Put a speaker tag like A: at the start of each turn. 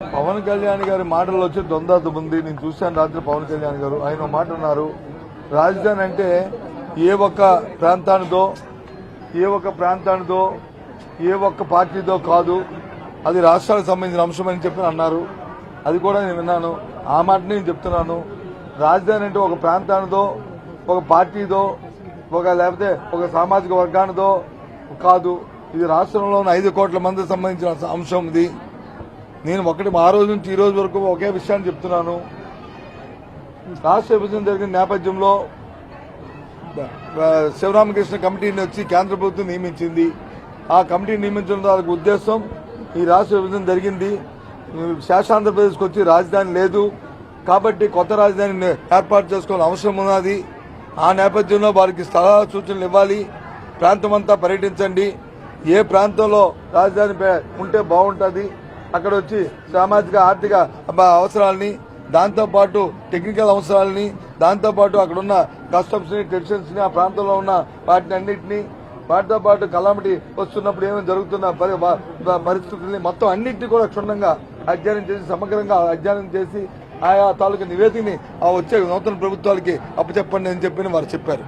A: పవన్ కళ్యాణ్ గారి మాటలు వచ్చి దొందాత ఉంది. నేను చూశాను రాత్రి పవన్ కళ్యాణ్ గారు. ఆయన మాట అన్నారు. రాజధాని అంటే ఏ ఒక్క ప్రాంతానిదో ఏ ఒక్క ప్రాంతానిదో ఏ ఒక్క పార్టీదో కాదు. అది రాష్ట్రాలకు సంబంధించిన అంశం అని చెప్పి అన్నారు. అది కూడా నేను విన్నాను. ఆ మాట నేను చెప్తున్నాను. రాజధాని అంటే ఒక ప్రాంతానిదో ఒక పార్టీదో ఒక లేకపోతే ఒక సామాజిక వర్గానిదో కాదు. ఇది రాష్ట్రంలో ఉన్న ఐదు కోట్ల మందికి సంబంధించిన అంశం ఇది. నేను ఒకటి ఆ రోజు నుంచి ఈ రోజు వరకు ఒకే విషయాన్ని చెప్తున్నాను. రాష్ట్ర విభజన జరిగిన నేపథ్యంలో శివరామకృష్ణ కమిటీని వచ్చి కేంద్ర ప్రభుత్వం నియమించింది. ఆ కమిటీ నియమించడం దానికి ఉద్దేశం ఈ రాష్ట్ర విభజన జరిగింది. శాసనాంధ్రప్రదేశ్కి వచ్చి రాజధాని లేదు. కాబట్టి కొత్త రాజధానిని ఏర్పాటు చేసుకోవాల్సిన అవసరం ఉన్నది. ఆ నేపథ్యంలో వారికి స్థల సూచనలు ఇవ్వాలి. ప్రాంతం అంతా పర్యటించండి. ఏ ప్రాంతంలో రాజధాని ఉంటే బాగుంటుంది. అక్కడ వచ్చి సామాజిక ఆర్థిక అవసరాలని దాంతోపాటు టెక్నికల్ అవసరాలని దాంతోపాటు అక్కడున్న అక్కడ ఉన్న కస్టమ్స్ని టెన్షన్స్ని ఆ ప్రాంతంలో ఉన్న వాటిని అన్నింటినీ వాటితో పాటు కలామిటీ వస్తున్నప్పుడు ఏమేమి జరుగుతున్న పరిస్థితుల్ని మొత్తం అన్నింటినీ కూడా క్షుణ్ణంగా అధ్యయనం చేసి సమగ్రంగా అధ్యయనం చేసి ఆయా తాలూకు నివేదికని ఆ వచ్చే నూతన ప్రభుత్వాలకి అప్పచెప్పండి అని చెప్పి వారు చెప్పారు.